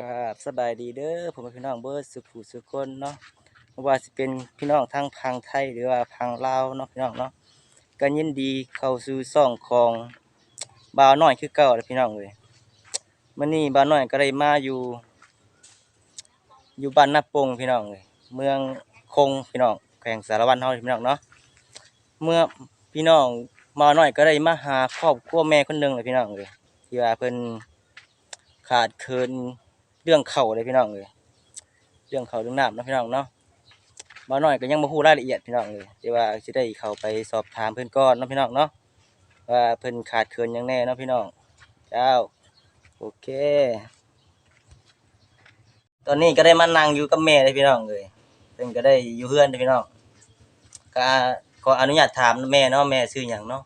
กับสบายดีเด้อผมเป็นพี่น้องเบิร์ดสุขุสุขคนเนาะไม่ว่าสิเป็นพี่น้องทางพังไทยหรือว่าพังลาวเนาะพี่น้องเนาะก็ยินดีเข้าสู่ซ่องของบาวน้อยคือเก่าเลยพี่น้องเลยมื้อนี้บาวน้อยก็ได้มาอยู่ อยู่บ้านนาปงพี่น้องเลยเมืองคงพี่น้องแขวงสารวันเฮาพี่น้องเนาะเมื่อพี่น้องมาหน้อยก็ได้มาหาครอบครัวแม่คนหนึ่งเลยพี่น้องเลยที่ว่าเพิ่นขาดเคิน เรื่องเข่าเลยพี่น้องเลยเรื่องเข่าเรื่องน้ำเนาะพี่น้องเนาะมาหน่อยก็ยังมาพูดรายละเอียดพี่น้องเลยแต่ว่าจะได้เข้าไปสอบถามเพื่อนก่อนเนาะพี่น้องเนาะว่าเพิ่นขาดเคินหยังแน่เนาะพี่น้องเจ้าโอเค ตอนนี้ก็ได้มานั่งอยู่กับแม่เลยพี่น้องเลยเพิ่นก็ได้อยู่เพื่อนเลยพี่น้องก็ขออนุญาตถามแม่เนาะแม่ชื่อหยังเนาะ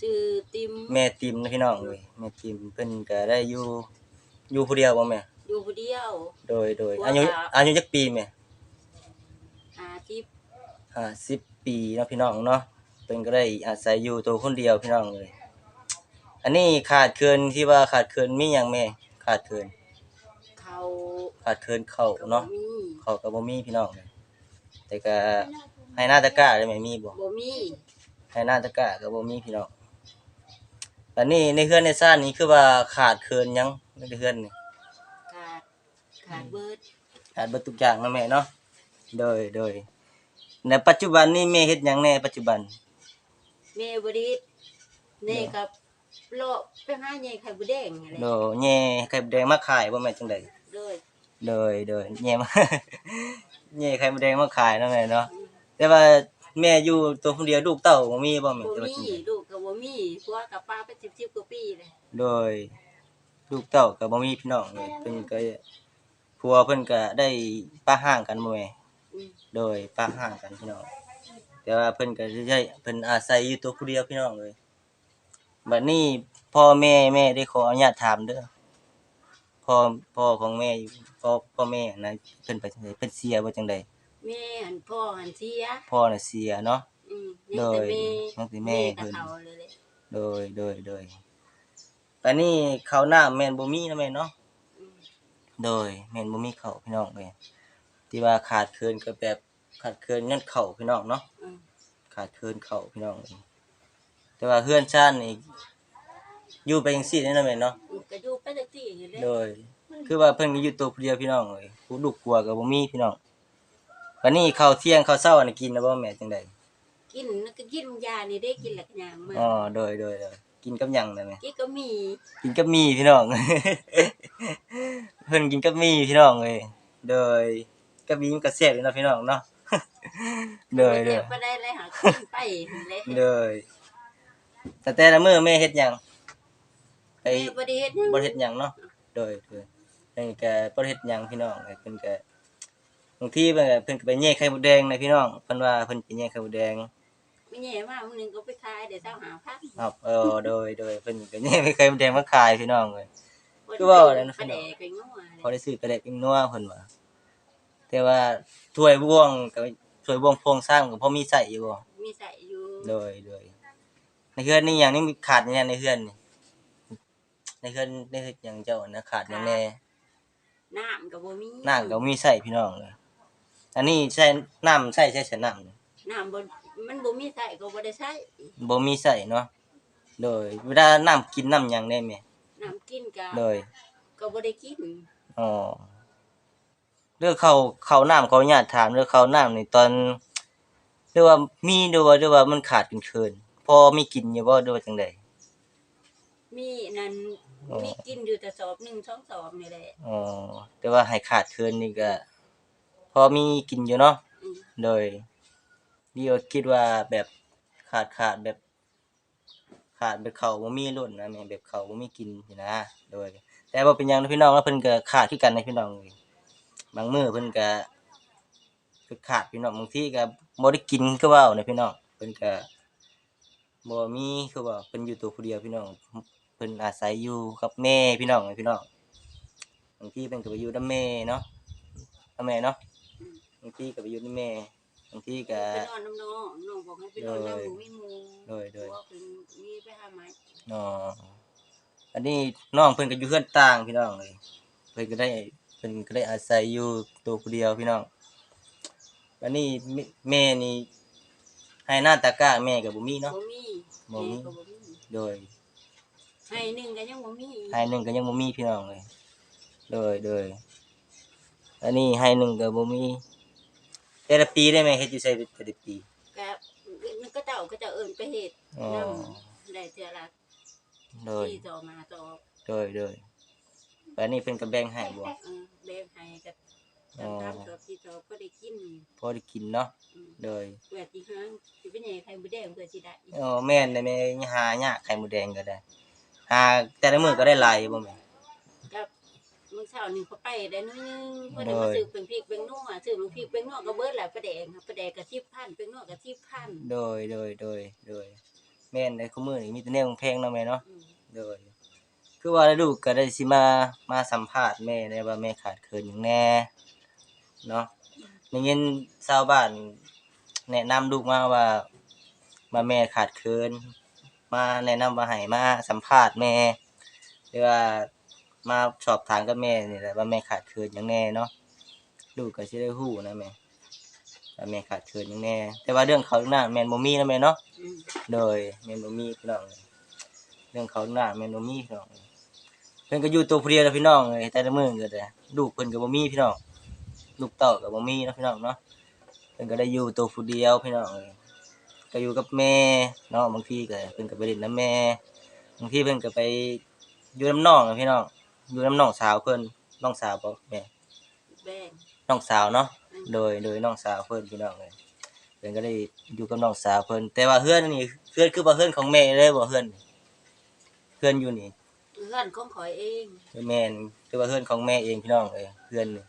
ชื่อติมแม่ติมนะพี่น้องเลยแม่ติมเพิ่นก็ได้อยู่อยู่ผู้เดียวบ่แม่ อยู่ผู้เดียว โดยโดยว่าอายุค่ะอายุจักปีแม่หาที่ห้าสิบปีเนาะพี่น้องเนาะเพิ่นก็ได้อาศัยอยู่ตัวคนเดียวพี่น้องเลย อันนี้ขาดเคินที่ว่าขาดเคินมีหยังแม่ขาดเคินเขาขาดเคินเข้าวเนาะมีเข้าวก็บ่มีพี่น้องเลยแต่ก็ให้หน้าตะกร้าได้ไหมมีบ่บ่มีให้หน้าตะกร้าก็บ่มีพี่น้องอันนี้ในเฮือนในซ่านนี้คือว่าขาดเคินหยังในเฮือนนี่ขาด ขาดเบิดขาดเบิดทุกอย่างเนาะแม่เนาะโดยโดยในปัจจุบันนี้แม่เฮ็ดหยังแน่ปัจจุบันแม่บ่ได้เฮ็ดเน่กับโลาะไปหาใหญ่ไข่บ่แดงอะไรโดแย่ไข่มดแดงมาขายบ่แม่นจังไดเลยโดยโดยแย่มา แย่ไข่มดแดงมาขายเนาะแม่เนาะแต่ว่าแม่อยู่ตัวคนเดียวลูกเต้าบ่มีบ่แม่บ่แต่ว่ามีจังใดลูกก็บ่มีผัวกับป้าไป10ๆกว่าปีเลยโดย ลูกเต้าก็บ่มีพี่น้องเลยเพิ่นก็ ผัวเพิ่นก็ได้ป้าห่างกันบ่แม่อืมโดยป้าห่างกันพี่น้องแต่ว่าเพิ่นก็ใช้เพิ่นอาศัยอยู่ตัวผู้เดียวพี่น้องเลยบัดนี้พ่อแม่แม่ได้ขออนุญาตถามเด้อพ่อพ่อของแม่อยู่พ่อพ่อแม่นะเพิ่นไปจังไดเพิ่นเสียบ่จังไดแม่หันพ่อหันเสียพ่อน่ะเสียเนาะอืมโดยังยแต่แม่ยังแต่แม่ก็เพิ่นเอาเลยแหละโดยโดยโดยอันนี้ข้าวหน้าแม่นบ่มีนะแม่เนาะอืม โดยแม่นบ่มีข้าวพี่น้องเลยที่ว่าขาดเคินก็แบบขาดเคินเงินข้าวพี่น้องเนาะอืม ขาดเคินข้าวพี่น้องเลยแต่ว่าเฮือนชานนี่อยู่ไปจังซี่นี่นะแม่เนาะก็อยู่ไปจังซี่นี่แหละโดย คือว่าเพิ่นก็อยู่ตัวผู้เดียวพี่น้องเลยผู้ลูกกลัวก็บ่มีพี่น้องวันนี้ข้าวเที่ยงข้าวเช้านี่กินแล้วบ่แม่จังได๋กินแล้วก็กินยานี่ได้กินหลักอย่างมาอ๋อโดยโดยโดยกินกับหยังได้แม่กินก็มีกินกับหมี่พี่น้อง เพิ่นกินกับหมี่พี่น้องเลยโดยกับหมี่มันก็แซ่บอยู่เนาะพี่น้องเนาะ โดยโดยไปได้เลยหากินไปเลยโดยแต่แต่ละมื้อแม่เฮ็ดหยังไปแม่บ่ได้เฮ็ดหยังบ่เฮ็ดหยังเนาะ โดยโดยเพิ่นก็บ่ได้เฮ็ดหยังพี่น้องเพิ่นก็บางทีเพิ่นก็เพิ่นก็ไปแย่ไข่มดแดงนะพี่น้องเพิ่นว่าเพิ่นไปแย่ไข่มดแดงไม่แย่มากมื้อหนึงก็ไปขายได้เจ้าหาพักครับเออโดยโดยเพิ่นก็แย่ไข่มดแดงมาขายพี่น้องเลย คือว่าอะไรนะปลาแดกไปงัวพอได้ซื้อไปได้เป็นนัวเพิ่นว่าแต่ว่าถ้วยบ่วงกับถ้วยบ่วงโพรงสร้างก็พอมีใส่อยู่บ่มีใส่อยู่โดยโดยในเฮือนนี่หยังนี่มีขาดอหยังในเฮือนนี่ในเฮือนในเฮือนหยังเจ้านะขาดหยังแน่น้ำก็บ่มีน้ำก็บ่มีใส่พี่น้องเลยอันนี้ใส่น้ำใส่ใส่ใส่น้ำน้ำบ่มันบ่มีใส่ก็บ่ได้ใส่บ่มีใส่เนาะโดยเวลาน้ำกินน้ำหยังได้แม่น้ำ กินก็โดยก็บ่ได้กินอ๋อเรื่องเขาเขาน้ำเขาญาตถามเรื่องเขาน้ำนี่ตอนเรียกว่ามีหรือว่าหรือว่ามันขาดกันเคินพอมีกินอยู่บ่หรือว่าจังไดมีนั่นอ๋อมีกินอยู่แต่สอบหนึ่งสองสอบนี่แหละอ๋อแต่ว่าให้ขาดเคินนี่ก็พอมีกินอยู่เนาะอืมโดยพี่ก็คิดว่าแบบขาดขาดแบบ ขาดแบบเขาบ่มีล้นนะแม่แบบเขาบ่มีกินสินะ โดย แต่บ่เป็นหยังนะพี่น้องแล้วเพิ่นก็ขาดคือกันนะพี่น้องเอ้ยบางมื้อเพิ่นก็คือขาดพี่น้องบางทีก็บ่ได้กินคือเว้านะพี่น้องเพิ่นก็บ่มีคือว่าเพิ่นอยู่ตัวผู้เดียวพี่น้องเพิ่นอาศัยอยู่กับแม่พี่น้องพี่น้องบางทีเพิ่นก็ไปอยู่นำแม่เนาะนำแม่เนาะบางทีก็ไปอยู่นำแม่ บางทีก็ไปนอนน้ำน้องน้องบอกให้ไปนอนน้ำหมูมีหมูโดยโดยผัวเพิ่นมีไปหาไม้อ๋ออันนี้น้องเพิ่นก็อยู่เฮือนต่างพี่น้องเลยเพิ่นพิ่นก็ได้เพิ่นก็ได้อาศัยอยู่ตัวผู้เดียวพี่น้องอันนี้แม่แม่นี่ให้หน้าตากร้าแม่ก็บ่มีเนาะบ่มีบ่มีแก็บ่มีโดยให้หนึ่งก็ยังบ่มีให้หนึงก็ยังบ่มีพี่น้องเลยโดยโดยอันนี้ให้หนึงก็บ่มี แต่ละปีได้ไหมเฮ็ดอยู่ไสแต่ละปีก็มันก็เจ้าก็เจ้าเอิ้นไปเฮ็ดอ๋อนำได้เทื่อละโดยที่ต่อมาต่อโดยโดยอันนี้เพิ่นก็แบ่งให้บ่เออแบ่งให้ก็อ๋อตามๆตัวที่ต่อก็ได้กินพอได้กินเนาะอืมโดยเพื่อที่ห้างสิเป็นใหญ่ไข่บ่แดงเพื่อสิได้อ๋อแม่นได้แม่หายากไข่มดแดงก็ได้หาแต่ละมื้อก็ได้หลายบ่แม่กับ มื้อเช้านี่เขาไปได้น้อยนึงเพิ่นโดมายซื้อเป็นพริกเป็นนัวซื้อเป็นพริกเป็นนัวก็เบิดแล้วประแดงครับประแดงก็10,000เป็นนัวก็10,000โดยโดยโดยโดยแม่นได้คุมื้อนี้มีแต่แนวแพงเนาะแม่เนาะอืมโดยคือว่าลูกก็ได้สิมามาสัมภาษณ์แม่ได้ว่าแม่ขาดเคินหยังแน่เนาะได้ยินชาวบ้านแนะนำลูกมาว่าว่าแม่ขาดเคินมาแนะนำว่าให้มาสัมภาษณ์แม่หรือว่า มาสอบถามกับแม่นี่แหละว่าแม่ขาดเคินหยังแน่เนาะลูกก็สิได้ฮู้นะแม่ว่าแม่ขาดเคินหยังแน่ แต่ว่าเรื่องเขาหน้าแม่นบ่มีนะแม่เนาะโดยแม่นบ่มีพี่น้องเรื่องเขาหน้าแม่นบ่มีพี่น้องเพิ่นก็อยู่ตัวผู้เดียวแล้วพี่น้องเลยแต่ละมื้อก็ได้ลูกเพิ่นก็บ่มีพี่น้องลูกเต้าก็บ่มีเนาะพี่น้องเนาะเพิ่นก็ได้อยู่ตัวผู้เดียวพี่น้องเลยก็อยู่กับแม่เนาะบางทีก็เพิ่นก็ไปเล่นนํแม่บางทีเพิ่นก็ไปอยู่นํน้องอะพี่น้อง อยู่นํน้องสาวเพิ่นน้องสาวบ่แม่แบ่งน้องสาวเนาะอืมโดยโดยน้องสาวเพิ่นพี่น้องเลยเพิ่นก็ได้อยู่กับน้องสาวเพิ่นแต่ว่าเฮือนนี่เฮือนคือบ่เฮือนของแม่เลยบ่เฮือนนี่เฮือนอยู่นี่เพื่อนของข่อยเองคือแม่นคือว่าเฮือนของแม่เองพี่น้องเอ้ยเฮือนนี่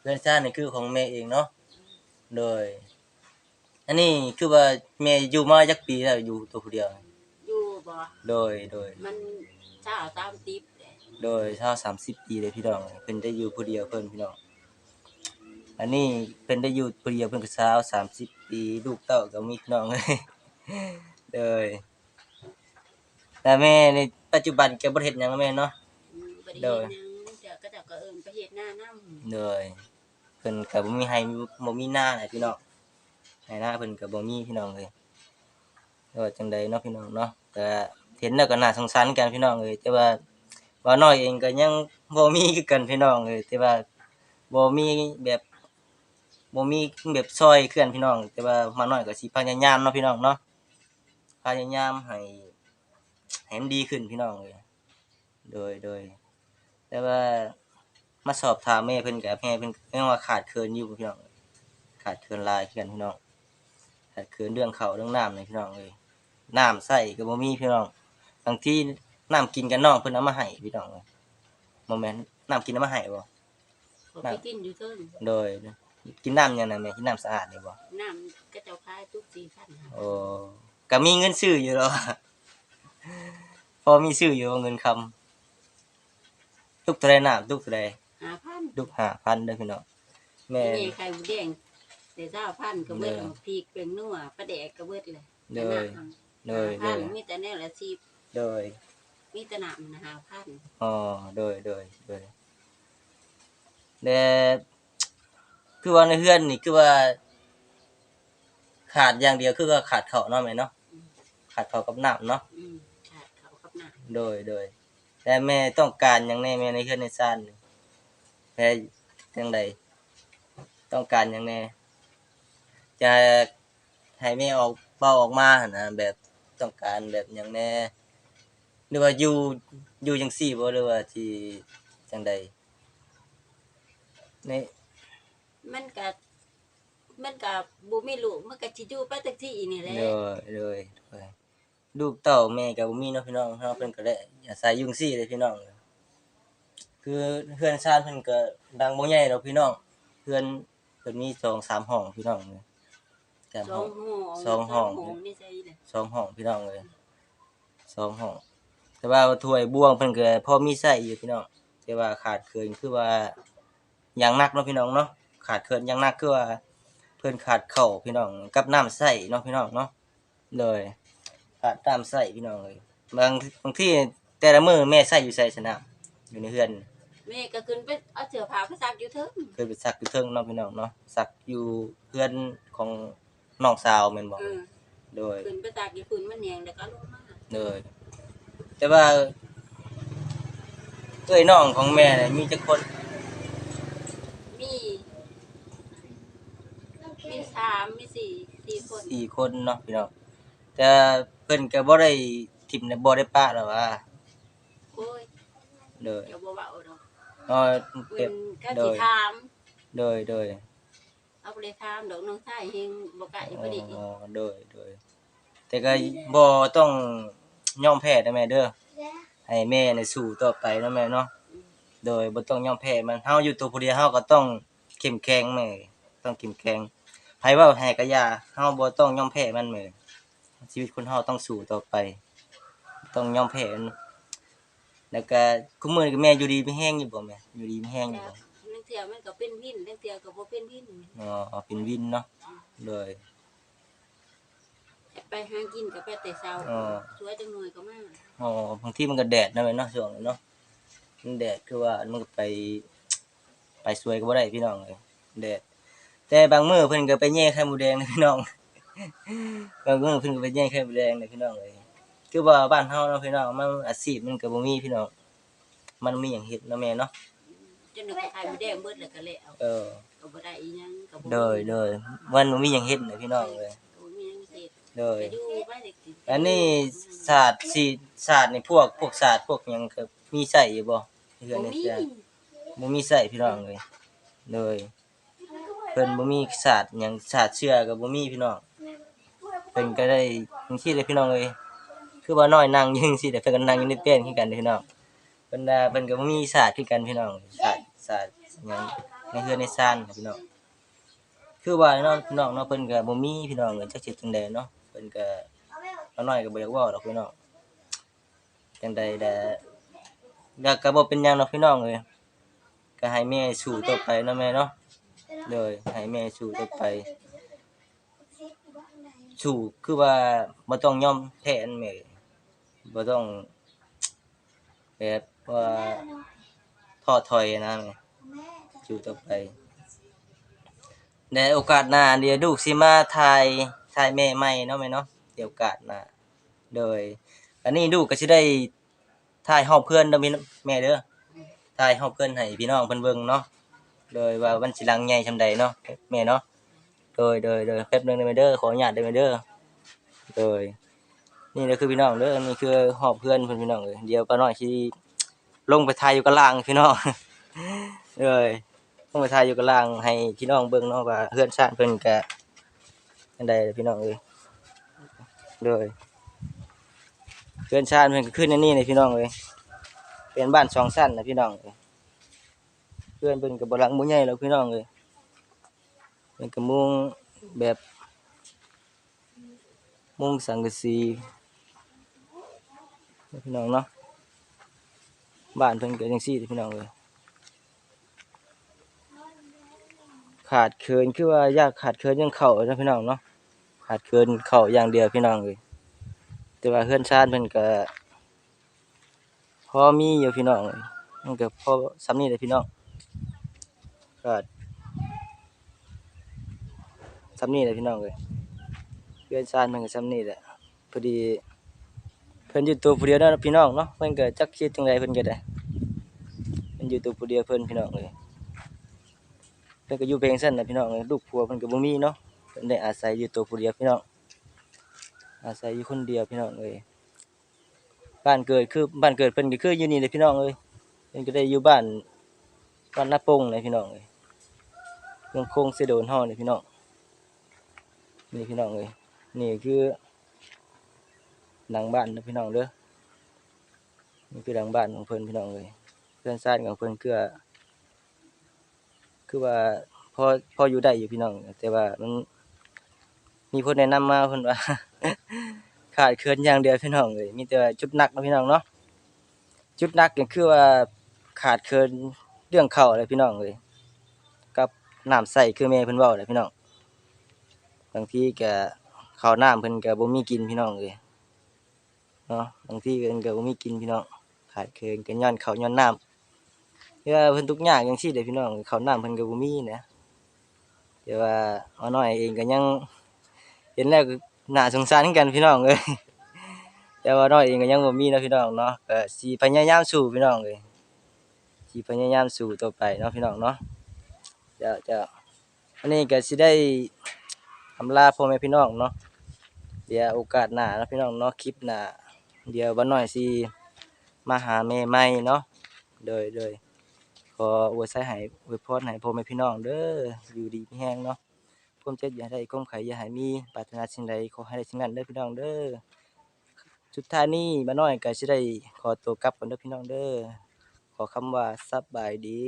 เฮือนซ่านนี่คือของแม่เองเนาะโดย อันนี้คือว่าแม่อยู่มาจักปีแล้วอยู่ตัวผู้เดียว อยู่บ่โดยโดยมันเช้าตามติบแหละ โดยเท่า30ปีเลยพี่น้องเพิ่นได้อยู่ผู้เดียวเพิ่นพี่น้องอันนี้เพิ่นได้อยู่ผู้เดียวเพิ่นก็สาว30ปีลูกเต้าก็มีพี่น้องเลยโดยแต่แม่ในปัจจุบันก็บ่ได้เฮ็ดหยังแล้วแม่เนาะอืมบ่ได้โดเฮ็ยดหยังเดี๋ยวก็เจ้าก็เอิ้นไปเฮ็ดหน้านำโดยเพิ่นก็บ่มีให้บ่มีหน้าให้พี่น้องให้หน้าเพิ่นก็บ่มีพี่น้องเลยก็จังใดเนาะพี่น้องเนาะก็เห็นแล้วก็น่าสงสารกันพี่น้องเลยแต่ว่า ว่าน้อยเองก็ยังบ่มีคือกันพี่น้องเลยแต่ว่าบ่มีแบบบ่มีแบบซอยเคลื่อนพี่น้อง แต่ว่ามาน้อยก็สิพยายามเนาะพี่น้องเนาะพยายามให้ให้มันดีขึ้นพี่น้องเลยโดยโดยแต่ว่ามาสอบถามแม่เพิ่นกับแม่เพิ่นก็ยังว่าขาดเคินอยู่พี่น้องขาดเคินลายคือกันพี่น้องขาดเคินเรื่องเขาเรื่องน้ำเลยพี่น้องเลยน้ำใส่ก็บ่มีพี่น้องบางที น้ำกินกันน้องเพิ่นเอามาให้พี่น้องเลยบ่แม่นน้ำกินเอามาให้บ่เขาไปกินอยู่เทิงโดย กินน้ำหยังน่ะแม่กินน้ำสะอาดนี่บ่น้ำก็เจ้าขายทุก4,000ค่ะโอ้ก็มีเงินซื้ออยู่แล้วพอมีซื้ออยู่เงินคำทุกเท่าใดน้ำทุกเท่าใด5,000ทุก5,000เด้อพี่น้องแม่ นี่ไข่หมูแดงแต่เจ้าพันก็เบิดเด้อพริกเป็นนัวปลาแดกก็เบิดเลยเด้อ โดยโดพันยมีแต่แนวละสิบโดย มีแต่หนามนะหาพันอ๋อโดยโดยโดยแต่คือว่าในเฮือนนี่คือว่า ขาดอย่างเดียวคือว่าขาดข้าวเนาะแม่เนาะขาดข้าวกับน้ำเนาะอืมขาดเขากับหนาโดยโดยแต่แม่ต้องการหยังแน่แม่ในเฮือนในซ่านนี่แม่จังใดต้องการหยังแน่จะให้แม่ออกเบ้าออกมาหั่นนะแบบต้องการแบบหยังแน่ห รือว่าอยู่อยู่จังซี่บ่หรือว่าที่จังใดในมันก็มันก็บ่มีลูกมันก็สิอยู่ไปแต่ที่นี่แหละเลยเลยเลยลูกเต้าแม่กับบ่มีเนาะพี่น้องเนาะเพิ่นก็ได้อาศัยอยุ่จั่งซี่เลยพี่น้องคือเพื่อนชาติเพิ่นก็ดังบ่ใหญ่ดอกพี่น้องเพื่อนเพิ่นมีสองสามห้องพี่น้องเลยสามสอห้องงห้องสองห้องสองนี่ใช่เลยสองห้องพี่น้องเลยสองห้อง แต่ว่าถ้วยบ่วงเพิ่นก็พอมีใช้อยู่พี่น้องแต่ว่าขาดเคินคือว่าอย่างหนักเนาะพี่น้องเนาะขาดเคินอย่างหนักคือว่าเพิ่นขาดข้าวพี่น้องกับน้ำใส่เนาะพี่น้องเนาะเลยขาดน้ำใส่พี่น้องเลยบางบางที่แต่ละมื้อแม่ใส่อยู่ใส่สนามอยู่ในเฮือนแม่ก็ขึ้นไปเอาเสื้อผ้าไปซักอยู่เถิงเคยไปสักอยู่เทิงเนาะพี่น้องเนาะสักอยู่เพื่อนของน้องสาวแม่นบ่เออโดยขึ้นไปซักอยู่พื้นมันแหงแล้วก็ลงมาเลย แต่ว่าเอ้ยน้องของแม่เนี่ยมีจักคนมีมีสามมีสี่สี่คนสี่คนเนาะพี่น้องแต่เพิ่นก็บ่ได้ทิมในบ่ได้ปะหรอกว่าโอ้ยโดยเดี๋ยวบ่เว้าดอกเอ๋อเพิ่เก็บนก็โดสิยถามโดยโดยเอาบ่ได้ถามดอกน้องชายเฮงบ่กล้าอยู่อ๋บ่ดีอโดยโดยแต่ก็บ่ต้อง ยอมแพ้นะแม่เด้อให้แม่ในยสู้ต่อไปเนาะแม่เนาะโดยบ่ต้องยอมแพ้มันเฮาอยู่ตัวผู้เดียวเฮาก็ต้องเข้มแข็งแม่ต้องเข้มแข็งไผเว้าให้ก็อย่าเฮาบ่ต้องยอมแพ้มันแม่ชีวิตคนเฮาต้องสู้ต่อไป ต้องยอมแพ้มันแล้วก็คุมื้อนี้ก็แม่อยู่ดีมีแฮงอยู่บ่แม่อยู่ดีมีแฮงอยู่จ้ะบ่นั่นเทื่อมันก็เป็นวินนั่นเทื่อก็บ่เป็นวินอ๋อเป็นวินเนาะโดย ไปหากินก็ไปแต่เช้าอ๋อ สวยจังหน่อยก็มาอ๋อบางทีมันก็แดดนะแม่เนาะช่วงนี้เนาะมันแดดคือว่ามันก็ไป ไปสวยก็บ่ได้พี่น้องเลยแดดแต่บางมื้อเพิ่นก็ไปแย่ไข่หมูแดงนะพี่น้อง บางมื้อเพิ่นก็ไปแย่ไข่หมูแดงนะพี่น้องเลยคือว่าบ้านเฮาเนาะพี่น้องมันอาชีพมันก็บ่มีพี่น้องมันมีหยังเฮ็ดเนาะแม่เนาะจนนึกว่าขายหมูแดงเบิดแล้วก็แล้วเออ ก็บ่ได้อีหยังก็บ่โดยโดยมันบ่มีหยังเฮ็ดนะพี่น้องเลย โดยก็อยู่ไปเด็กสิอันนี้ศาสตร์สิศาสตร์นี่พวกพวกศาสตร์พวกหยังก็มีใช้อยู่บ่เฮือนบ่นี่มีจ้ะบ่มีใส่พี่น้องเลยเลย เพิ่นบ่มีศาสตร์หยังศาสตร์เชื่อก็บ่มีพี่น้องเพิ่นก็ได้จังซี่เลยพี่น้องเอ้ยคือว่าน้อยนั่งอยู่จังซี่แต่เพิ่นก็นั่งอยู่ในเป้นคือกันเด้อพี่น้องเพิ่นน่ะเพิ่นก็บ่มีศาสตร์คือกันพี่น้องศาสตร์ศาสตร์หยังในเฮือนในซ่านน่ะพี่น้องคือว่าเนาะพี่น้องเนาะเพิ่นก็บ่มีพี่น้องเอ้ยจักสิจังใดเนาะ เพิ่นก็เอาน้อยก็บ่อยากเว้าดอกพี่น้องจังใดแต่แล้ก็บ่เป็นหยังดอกพี่น้องเอ้ยก็ให้แม่สู้ต่อไปเนาะแม่เนาะเลยให้แม่สู้ต่อไปสู้คือว่าบ่ต้องยอมแพ้อันแม่บ่ต้องแบบว่าท้อถอยนะแม่สู้ต่อไปในโอกาสหน้าเดี๋ยวลูกสิมาถ่าย ถ่ายแม่ใหม่เนาะแม่เนาะเดี๋ยวกาสหน้าโดย อันนี้ลูก็สิได้ถ่ายฮอบเพื่อนเด้อพี่น้องแม่เด้อถ่ายเฮาเพิ่อนให้พี่น้องเพิ่นเบิ่งเนาะโดยว่ามันสิลังใหญ่ซำใดเนาะแม่เนาะโดยโดยโดยแป๊บนึงได้ไหมเด้อขออนุญาตได้ไหมเด้อโดยนี่แหละคือพี่น้องเด้อนี่คือหอบเพื่อนเพิ่นพี่น้องเอ้ยเดี๋ยวป้าน้อยสิลงไปถ่ายอยู่กับล่างพี่น้องเอ้ยลงไปถ่ายอยู่กับล่างให้พี่น้องเบิ่งเนาะว่าเพื่อนชาติเพิ่นก็ อันใดพี่น้องเอ้ยโดยเพื่อนชาติเพิ่นก็ขึ้นอันนี้นี่พี่น้องเอ้ยเป็นบ้านสองชั้นนะพี่น้องเอ้ยเพื่อนเป็นกับบลังบ่ใหญ่แล้วพี่น้องเลยเป็นกับมุงแบบมุงสังกะสีพี่น้องเนาะบ้านเพิ่นก็จังซี่พี่น้องเลย ขาดเคินคือว่ายากขาดเคินยังเข้านะพี่น้องเนาะขาดเคินเข้าอย่างเดียวพี่น้องเลยแต่ว่าเฮือนชานเพิ่นก็พอมีอยู่พี่น้องมันก็พอซ้ำนี่แหละพี่น้องก็ซ้ำนี่แหละพี่น้องเลยเพื่อนชาติมันก็ซ้ำนี่แหละพอดีเพิ่นอยู่ตัวผู้เดียวนะพี่น้องเนาะเพิ่นก็จักคิดจังไดเพิ่นก็ได้เพิ่นอยู่ตัวผู้เดียวเพิ่นพี่น้องเลย เพิ่นก็อยู่เพงซั่นนะพี่น้องเอ้ยลูกผัวเพิ่นก็บ่มีเนาะเพิ่นได้อาศัยอยู่ตัวผู้เดียวพี่น้องอาศัยอยู่คนเดียวพี่น้องเอ้ยบ้านเกิดคือบ้านเกิดเพิ่นก็คืออยู่นี่เลยพี่น้องเอ้ยเพิ่นก็ได้อยู่บ้านบ้านนาปงเลยพี่น้องเอ้ยเมืองโคงเสโดนเฮาเลยพี่น้องนี่พี่น้องเอ้ยนี่คือหลังบ้านนะพี่น้องเด้อนี่คือหลังบ้านของเพิ่นพี่น้องเอ้ยเพื่อนซ่านของเพิ่นคือ คือว่าพอพออยู่ได้อยู่พี่น้อง แต่ว่ามัน มีคนแนะนำมาเพิ่นว่า ขาดเคินอย่างเดียวพี่น้องเลยมีแต่ว่าจุดหนักนาะพี่น้องเนาะจุดหนักก็คือว่าขาดเคินเรื่องข้าเลยพี่น้องเลยกับน้ำใส่คือแม่เพิ่นเว้าเลยพี่น้องบางทีก็ข้าวน้ำเพิ่นก็บ่มีกินพี่น้องเลยเนาะบางทีเพิ่นก็บ่มีกินพี่น้องขาดเคินก็ย้อนข้าวย้อนน้ำ เพื่อเพิ่นทุกข์ยากจังซี่เด้อพี่น้องเขาน้ำเพิ่นก็บ่มีนะแต่ว่าเอาน้อยเองก็ยังเห็นแล้วก็น่าสงสารกันพี่น้องเอ้ยแต่ว่าน้อยเองก็ยังบ่มีนะพี่น้องเนาะก็สิพยายามสู้พี่น้องเอ้ยสิพยายามสู้ต่อไปเนาะพี่น้องเนาะเจ้าเจ้าวันนี้ก็สิได้อำลาพ่อแม่พี่น้องเนาะเดี๋ยวโอกาสหน้าเนาะพี่น้องเนาะคลิปหน้าเดี๋ยวบ่น้อยสิมาหาแม่ใหม่เนาะโดยโดย ขออวยใส่ให้อวยพรให้พ่อแม่พี่น้องเด้ออยู่ดีมีแฮงเนาะความเจ็บอย่าได้ก้มไข่อย่าให้มีปรารถนาสิ่งใดขอให้ได้สิ่งนั้นเด้อพี่น้องเด้อสุดท้ายนี้มาน้อยก็สิได้ขอตัวกลับก่อนเด้อพี่น้องเด้อขอคำว่าสบายดี